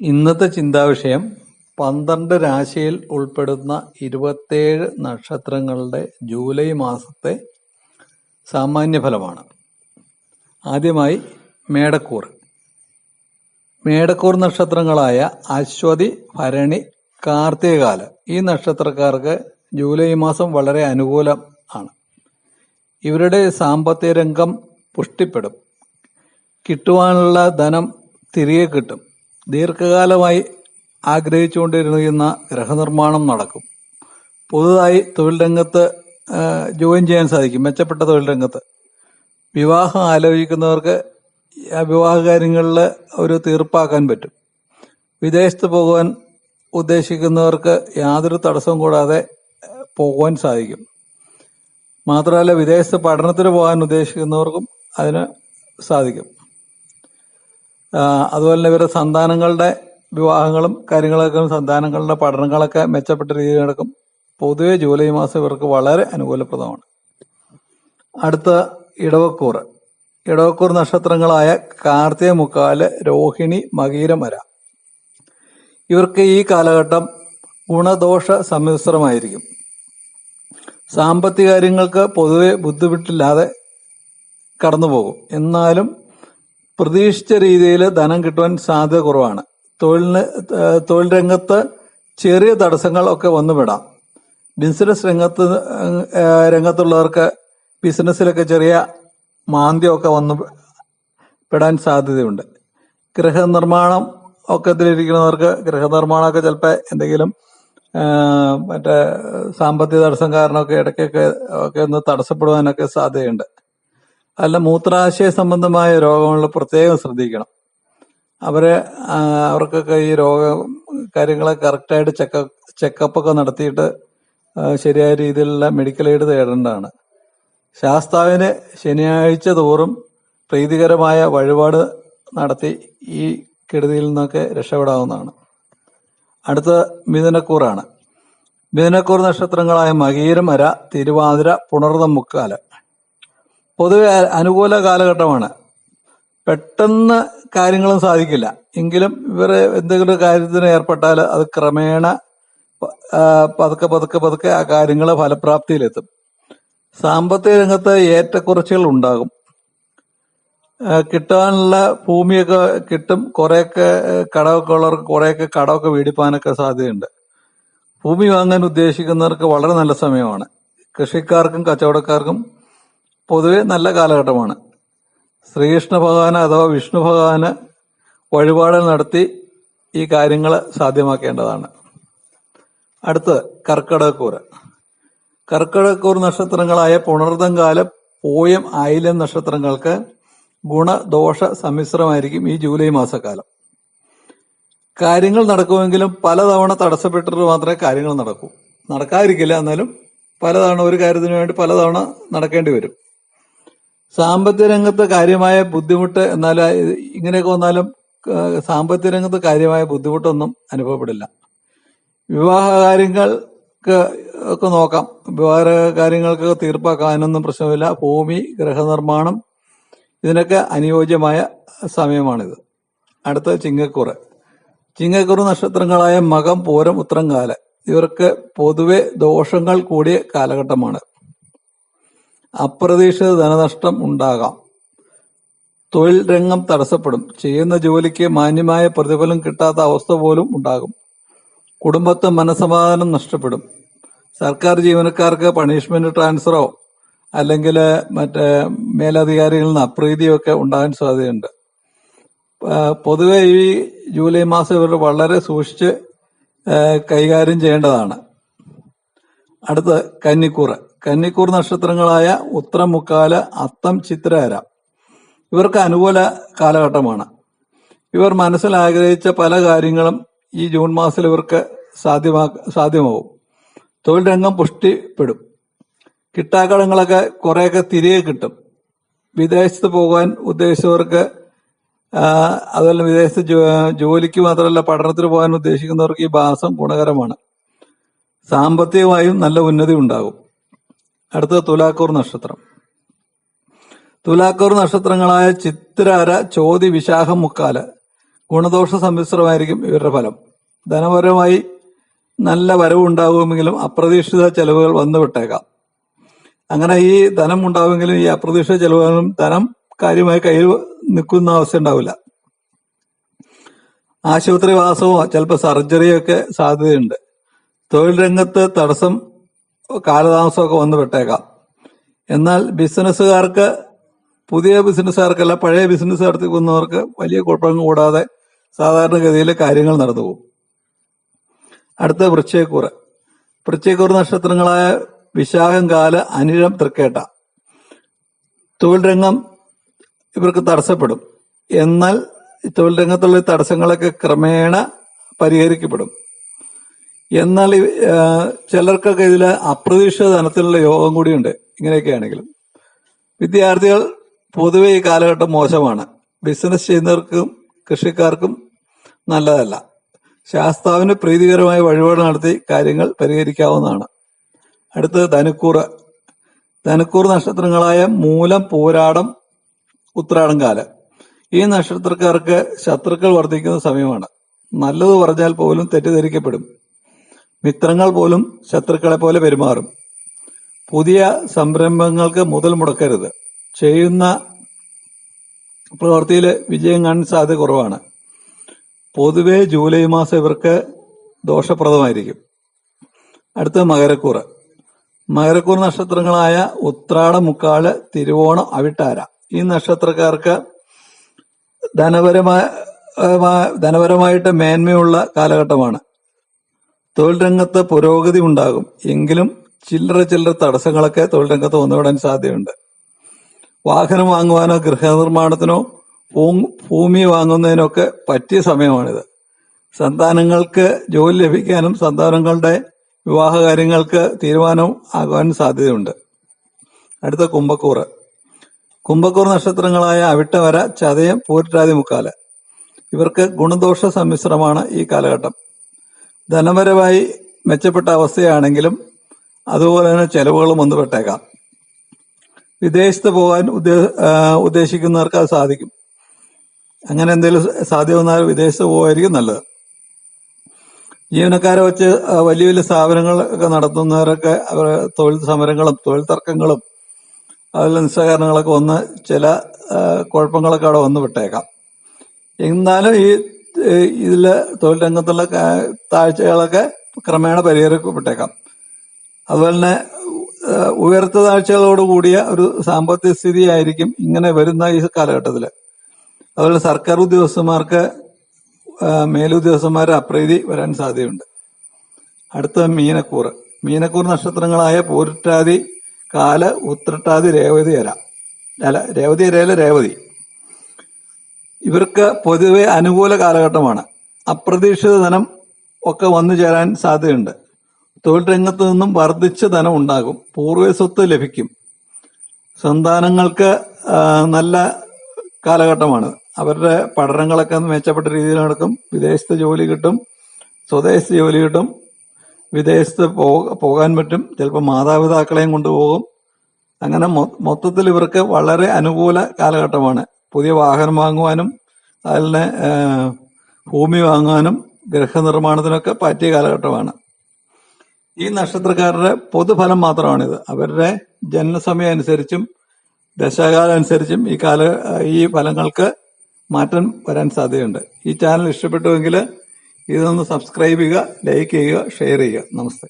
ഇന്നത്തെ ചിന്താവിഷയം പന്ത്രണ്ട് രാശിയിൽ ഉൾപ്പെടുന്ന ഇരുപത്തേഴ് നക്ഷത്രങ്ങളുടെ ജൂലൈ മാസത്തെ സാമാന്യഫലമാണ് ആദ്യമായി മേടക്കൂർ. മേടക്കൂർ നക്ഷത്രങ്ങളായ അശ്വതി ഭരണി കാർത്തികകാല ഈ നക്ഷത്രക്കാർക്ക് ജൂലൈ മാസം വളരെ അനുകൂലം ആണ്. ഇവരുടെ സാമ്പത്തിക രംഗം പുഷ്ടിപ്പെടും. കിട്ടുവാനുള്ള ധനം തിരികെ കിട്ടും. ദീർഘകാലമായി ആഗ്രഹിച്ചുകൊണ്ടിരുന്ന ഗ്രഹനിർമ്മാണം നടക്കും. പുതുതായി തൊഴിൽ രംഗത്ത് ജോയിൻ ചെയ്യാൻ സാധിക്കും. മെച്ചപ്പെട്ട തൊഴിൽ രംഗത്ത്. വിവാഹം ആലോചിക്കുന്നവർക്ക് വിവാഹ കാര്യങ്ങളിൽ ഒരു തീർപ്പാക്കാൻ പറ്റും. വിദേശത്ത് പോകുവാൻ ഉദ്ദേശിക്കുന്നവർക്ക് യാതൊരു തടസ്സവും കൂടാതെ പോകുവാൻ സാധിക്കും. മാത്രമല്ല വിദേശത്ത് പഠനത്തിന് പോകാൻ ഉദ്ദേശിക്കുന്നവർക്കും അതിന് സാധിക്കും. അതുപോലെ തന്നെ ഇവരുടെ സന്താനങ്ങളുടെ വിവാഹങ്ങളും കാര്യങ്ങളൊക്കെ സന്താനങ്ങളുടെ പഠനങ്ങളൊക്കെ മെച്ചപ്പെട്ട രീതിയിൽ നടക്കും. പൊതുവെ ജൂലൈ മാസം ഇവർക്ക് വളരെ അനുകൂലപ്രദമാണ്. അടുത്ത ഇടവക്കൂർ. ഇടവക്കൂർ നക്ഷത്രങ്ങളായ കാർത്തിക മുക്കാൽ രോഹിണി മകീരമര. ഇവർക്ക് ഈ കാലഘട്ടം ഗുണദോഷ സമ്മിശ്രമായിരിക്കും. സാമ്പത്തിക കാര്യങ്ങൾക്ക് പൊതുവെ ബുദ്ധിമുട്ടില്ലാതെ കടന്നുപോകും. എന്നാലും പ്രതീക്ഷിച്ച രീതിയിൽ ധനം കിട്ടുവാൻ സാധ്യത കുറവാണ്. തൊഴിലിന് തൊഴിൽ രംഗത്ത് ചെറിയ തടസ്സങ്ങൾ ഒക്കെ വന്നുവിടാം ബിസിനസ് രംഗത്ത് രംഗത്തുള്ളവർക്ക് ബിസിനസ്സിലൊക്കെ ചെറിയ മാന്ദ്യമൊക്കെ വന്നു പെടാൻ സാധ്യതയുണ്ട്. ഗൃഹനിർമ്മാണം ഒക്കെ ഇതിലിരിക്കുന്നവർക്ക് ഗൃഹനിർമ്മാണമൊക്കെ ചിലപ്പോൾ എന്തെങ്കിലും മറ്റേ സാമ്പത്തിക തടസ്സം കാരണമൊക്കെ ഇടയ്ക്കൊക്കെ ഒക്കെ ഒന്ന് തടസ്സപ്പെടുവാനൊക്കെ സാധ്യതയുണ്ട്. അല്ല മൂത്രാശയ സംബന്ധമായ രോഗങ്ങളിൽ പ്രത്യേകം ശ്രദ്ധിക്കണം. അവരെ അവർക്കൊക്കെ ഈ രോഗ കാര്യങ്ങളെ കറക്റ്റായിട്ട് ചെക്ക ചെക്കപ്പ് ഒക്കെ നടത്തിയിട്ട് ശരിയായ രീതിയിലുള്ള മെഡിക്കൽ എയ്ഡ് തേടേണ്ടതാണ്. ശാസ്താവിന് ശനിയാഴ്ച തോറും പ്രീതികരമായ വഴിപാട് നടത്തി ഈ കെടുതിയിൽ നിന്നൊക്കെ രക്ഷപ്പെടാവുന്നതാണ്. അടുത്ത മിഥുനക്കൂറാണ്. മിഥുനക്കൂർ നക്ഷത്രങ്ങളായ മകീരമര തിരുവാതിര പുണർതം മുക്കാല. പൊതുവെ അനുകൂല കാലഘട്ടമാണ്. പെട്ടെന്ന് കാര്യങ്ങളും സാധിക്കില്ല. എങ്കിലും ഇവർ എന്തെങ്കിലും കാര്യത്തിന് ഏർപ്പെട്ടാൽ അത് ക്രമേണ പതുക്കെ പതുക്കെ പതുക്കെ ആ കാര്യങ്ങൾ ഫലപ്രാപ്തിയിലെത്തും. സാമ്പത്തിക രംഗത്ത് ഏറ്റക്കുറച്ചുകൾ ഉണ്ടാകും. കിട്ടാനുള്ള ഭൂമിയൊക്കെ കിട്ടും. കുറെയൊക്കെ കടമൊക്കെ ഉള്ളവർക്ക് കുറെയൊക്കെ കടമൊക്കെ വീടിപ്പാനൊക്കെ സാധ്യതയുണ്ട്. ഭൂമി വാങ്ങാൻ ഉദ്ദേശിക്കുന്നവർക്ക് വളരെ നല്ല സമയമാണ്. കൃഷിക്കാർക്കും കച്ചവടക്കാർക്കും പൊതുവെ നല്ല കാലഘട്ടമാണ്. ശ്രീകൃഷ്ണ ഭഗവാന് അഥവാ വിഷ്ണു ഭഗവാന് വഴിപാടുകൾ നടത്തി ഈ കാര്യങ്ങൾ സാധ്യമാക്കേണ്ടതാണ്. അടുത്തത് കർക്കിടകക്കൂറ്. കർക്കിടകക്കൂർ നക്ഷത്രങ്ങളായ പുണർതങ്കാല പൂയം ആയില്യം നക്ഷത്രങ്ങൾക്ക് ഗുണദോഷ സമ്മിശ്രമായിരിക്കും ഈ ജൂലൈ മാസക്കാലം. കാര്യങ്ങൾ നടക്കുമെങ്കിലും പലതവണ തടസ്സപ്പെട്ടിട്ട് മാത്രമേ കാര്യങ്ങൾ നടക്കൂ. നടക്കാതിരിക്കില്ല എന്നാലും പലതവണ ഒരു കാര്യത്തിന് വേണ്ടി പലതവണ നടക്കേണ്ടി വരും. സാമ്പത്തിക രംഗത്ത് കാര്യമായ ബുദ്ധിമുട്ട് എന്നാൽ ഇങ്ങനെയൊക്കെ വന്നാലും സാമ്പത്തിക രംഗത്ത് കാര്യമായ ബുദ്ധിമുട്ടൊന്നും അനുഭവപ്പെടില്ല. വിവാഹ കാര്യങ്ങൾക്ക് ഒക്കെ നോക്കാം. വിവാഹ കാര്യങ്ങൾക്ക് തീർപ്പാക്കാനൊന്നും പ്രശ്നമില്ല. ഭൂമി ഗൃഹനിർമ്മാണം ഇതിനൊക്കെ അനുയോജ്യമായ സമയമാണിത്. അടുത്ത ചിങ്ങക്കുറ്. ചിങ്ങക്കുറ നക്ഷത്രങ്ങളായ മകം പൂരം കാല. ഇവർക്ക് പൊതുവെ ദോഷങ്ങൾ കൂടിയ കാലഘട്ടമാണ്. അപ്രതീക്ഷിത ധനനഷ്ടം ഉണ്ടാകാം. തൊഴിൽ രംഗം തടസ്സപ്പെടും. ചെയ്യുന്ന ജോലിക്ക് മാന്യമായ പ്രതിഫലം കിട്ടാത്ത അവസ്ഥ പോലും ഉണ്ടാകും. കുടുംബത്തെ മനസമാധാനം നഷ്ടപ്പെടും. സർക്കാർ ജീവനക്കാർക്ക് പണിഷ്മെന്റ് ട്രാൻസ്ഫറോ അല്ലെങ്കിൽ മറ്റേ മേലധികാരികളിൽ നിന്ന് അപ്രീതിയോ ഒക്കെ ഉണ്ടാകാൻ സാധ്യതയുണ്ട്. പൊതുവെ ഈ ജൂലൈ മാസം ഇവർ വളരെ സൂക്ഷിച്ച് കൈകാര്യം ചെയ്യേണ്ടതാണ്. അടുത്ത് കന്നിക്കൂറ്. കന്നിക്കൂർ നക്ഷത്രങ്ങളായ ഉത്രം മുക്കാല അത്തം ചിത്രഹര. ഇവർക്ക് അനുകൂല കാലഘട്ടമാണ്. ഇവർ മനസ്സിൽ ആഗ്രഹിച്ച പല കാര്യങ്ങളും ഈ ജൂൺ മാസത്തിൽ ഇവർക്ക് സാധ്യമാ സാധ്യമാവും. തൊഴിൽ രംഗം പുഷ്ടിപ്പെടും. കിട്ടാക്കടങ്ങളൊക്കെ കുറെയൊക്കെ തിരികെ കിട്ടും. വിദേശത്ത് പോകാൻ ഉദ്ദേശിച്ചവർക്ക് അതുപോലെ വിദേശത്ത് ജോലിക്ക് മാത്രമല്ല പഠനത്തിന് പോകാൻ ഉദ്ദേശിക്കുന്നവർക്ക് ഈ മാസം ഗുണകരമാണ്. സാമ്പത്തികമായും നല്ല ഉന്നതി ഉണ്ടാകും. അടുത്ത തുലാക്കൂർ നക്ഷത്രം. തുലാക്കൂർ നക്ഷത്രങ്ങളായ ചിത്രാര ചോതി വിശാഖം മുക്കാൽ ഗുണദോഷ സമ്മിശ്രമായിരിക്കും ഇവരുടെ ഫലം. ധനപരമായി നല്ല വരവുണ്ടാകുമെങ്കിലും അപ്രതീക്ഷിത ചെലവുകൾ വന്നു വിട്ടേക്കാം അങ്ങനെ ഈ ധനം ഉണ്ടാവുമെങ്കിലും ഈ അപ്രതീക്ഷിത ചെലവുകളും ധനം കാര്യമായി കയ്യിൽ നിൽക്കുന്ന അവസ്ഥ ഉണ്ടാവില്ല. ആശുപത്രി വാസമോ ചിലപ്പോൾ സർജറിയോ ഒക്കെ സാധ്യതയുണ്ട്. തൊഴിൽ രംഗത്ത് തടസ്സം കാലതാമസമൊക്കെ വന്നു വിട്ടേക്കാം എന്നാൽ ബിസിനസ്സുകാർക്ക് പുതിയ ബിസിനസ്സുകാർക്കല്ല പഴയ ബിസിനസ് നടത്തിക്കുന്നവർക്ക് വലിയ കുഴപ്പങ്ങൾ കൂടാതെ സാധാരണഗതിയിൽ കാര്യങ്ങൾ നടന്നു പോകും. അടുത്ത വൃശ്ചയക്കൂർ വൃശ്ചയക്കൂർ നക്ഷത്രങ്ങളായ വിശാഖം കാൽ അനിഴം തൃക്കേട്ട. തൊഴിൽ രംഗം ഇവർക്ക് തടസ്സപ്പെടും. എന്നാൽ തൊഴിൽ രംഗത്തുള്ള തടസ്സങ്ങളൊക്കെ ക്രമേണ പരിഹരിക്കപ്പെടും. എന്നാൽ ചിലർക്കൊക്കെ ഇതിൽ അപ്രതീക്ഷിത ധനത്തിലുള്ള യോഗം കൂടിയുണ്ട്. ഇങ്ങനെയൊക്കെ ആണെങ്കിലും വിദ്യാർത്ഥികൾ പൊതുവെ ഈ കാലഘട്ടം മോശമാണ്. ബിസിനസ് ചെയ്യുന്നവർക്കും കൃഷിക്കാർക്കും നല്ലതല്ല. ശാസ്താവിന് പ്രീതികരമായ വഴിപാട് നടത്തി കാര്യങ്ങൾ പരിഹരിക്കാവുന്നതാണ്. അടുത്തത് ധനുക്കൂറ് ധനുക്കൂർ നക്ഷത്രങ്ങളായ മൂലം പൂരാടം ഉത്രാടം കാലം ഈ നക്ഷത്രക്കാർക്ക് ശത്രുക്കൾ വർദ്ധിക്കുന്ന സമയമാണ്. നല്ലത് പറഞ്ഞാൽ പോലും തെറ്റിദ്ധരിക്കപ്പെടും. മിത്രങ്ങൾ പോലും ശത്രുക്കളെ പോലെ പെരുമാറും. പുതിയ സംരംഭങ്ങൾക്ക് മുതൽ മുടക്കരുത്. ചെയ്യുന്ന പ്രവൃത്തിയിൽ വിജയം കാണാൻ സാധ്യത കുറവാണ്. പൊതുവെ ജൂലൈ മാസം ഇവർക്ക് ദോഷപ്രദമായിരിക്കും. അടുത്ത മകരക്കൂറ്. മകരക്കൂർ നക്ഷത്രങ്ങളായ ഉത്രാട മുക്കാൽ തിരുവോണം അവിട്ടാര. ഈ നക്ഷത്രക്കാർക്ക് ധനപരമായ ധനപരമായിട്ട് മേന്മയുള്ള കാലഘട്ടമാണ്. തൊഴിൽ രംഗത്ത് പുരോഗതി ഉണ്ടാകും. എങ്കിലും ചില്ലറ ചില്ലറ തടസ്സങ്ങളൊക്കെ തൊഴിൽ രംഗത്ത് വന്നുവിടാൻ സാധ്യതയുണ്ട്. വാഹനം വാങ്ങുവാനോ ഗൃഹനിർമ്മാണത്തിനോ ഭൂമി വാങ്ങുന്നതിനൊക്കെ പറ്റിയ സമയമാണിത്. സന്താനങ്ങൾക്ക് ജോലി ലഭിക്കാനും സന്താനങ്ങളുടെ വിവാഹ കാര്യങ്ങൾക്ക് തീരുമാനം ആകാനും സാധ്യതയുണ്ട്. അടുത്ത കുംഭക്കൂറ്. കുംഭക്കൂർ നക്ഷത്രങ്ങളായ അവിട്ടവര ചതയം പൂരറ്റാതി മുക്കാൽ. ഇവർക്ക് ഗുണദോഷ സമ്മിശ്രമാണ് ഈ കാലഘട്ടം. ധനപരമായി മെച്ചപ്പെട്ട അവസ്ഥയാണെങ്കിലും അതുപോലെ തന്നെ ചെലവുകളും ഒന്ന് പെട്ടേക്കാം. വിദേശത്ത് പോകാൻ ഉദ്ദേ- ഉദ്ദേശിക്കുന്നവർക്ക് അത് സാധിക്കും. അങ്ങനെ എന്തെങ്കിലും സാധ്യത വന്നാൽ വിദേശത്ത് പോകുമായിരിക്കും നല്ലത്. ജീവനക്കാരെ വെച്ച് വലിയ വലിയ സ്ഥാപനങ്ങൾ ഒക്കെ നടത്തുന്നവരൊക്കെ അവർ തൊഴിൽ സമരങ്ങളും തൊഴിൽ തർക്കങ്ങളും അതിൽ നിസ്സഹകരണങ്ങളൊക്കെ വന്ന് ചില കുഴപ്പങ്ങളൊക്കെ അവിടെ വന്ന് വിട്ടേക്കാം എന്നാലും ഈ ഇതിൽ തൊഴിൽ രംഗത്തുള്ള താഴ്ചകളൊക്കെ ക്രമേണ പരിഹരിക്കപ്പെട്ടേക്കാം. അതുപോലെ തന്നെ ഉയർത്ത താഴ്ചകളോട് കൂടിയ ഒരു സാമ്പത്തിക സ്ഥിതി ആയിരിക്കും ഇങ്ങനെ വരുന്ന ഈ കാലഘട്ടത്തിൽ. അതുപോലെ സർക്കാർ ഉദ്യോഗസ്ഥന്മാർക്ക് മേലുദ്യോഗസ്ഥന്മാരെ അപ്രീതി വരാൻ സാധ്യതയുണ്ട്. അടുത്ത മീനക്കൂർ മീനക്കൂർ നക്ഷത്രങ്ങളായ പൂരട്ടാതി കാല ഉത്രട്ടാതി രേവതി അല്ല രേവതി അരയിലെ രേവതി. ഇവർക്ക് പൊതുവെ അനുകൂല കാലഘട്ടമാണ്. അപ്രതീക്ഷിത ധനം ഒക്കെ വന്നു ചേരാൻ സാധ്യതയുണ്ട്. തൊഴിൽ രംഗത്ത് നിന്നും വർദ്ധിച്ച ധനം ഉണ്ടാകും. പൂർവ സ്വത്ത് ലഭിക്കും. സന്താനങ്ങൾക്ക് നല്ല കാലഘട്ടമാണ്. അവരുടെ പഠനങ്ങളൊക്കെ മെച്ചപ്പെട്ട രീതിയിൽ നടക്കും. വിദേശത്ത് ജോലി കിട്ടും. സ്വദേശത്ത് ജോലി കിട്ടും. വിദേശത്ത് പോകാൻ പറ്റും. ചിലപ്പോൾ മാതാപിതാക്കളെയും കൊണ്ടുപോകും. അങ്ങനെ മൊത്തത്തിൽ ഇവർക്ക് വളരെ അനുകൂല കാലഘട്ടമാണ്. പുതിയ വാഹനം വാങ്ങുവാനും അതിൽ ഭൂമി വാങ്ങുവാനും ഗൃഹനിർമ്മാണത്തിനൊക്കെ പറ്റിയ കാലഘട്ടമാണ്. ഈ നക്ഷത്രക്കാരുടെ പൊതുഫലം മാത്രമാണിത്. അവരുടെ ജനനസമയം അനുസരിച്ചും ദശാകാലം അനുസരിച്ചും ഈ കാല ഈ ഫലങ്ങൾക്ക് മാറ്റം വരാൻ സാധ്യതയുണ്ട്. ഈ ചാനൽ ഇഷ്ടപ്പെട്ടുവെങ്കിൽ ഇതൊന്ന് സബ്സ്ക്രൈബ് ചെയ്യുക ലൈക്ക് ചെയ്യുക ഷെയർ ചെയ്യുക. നമസ്തേ.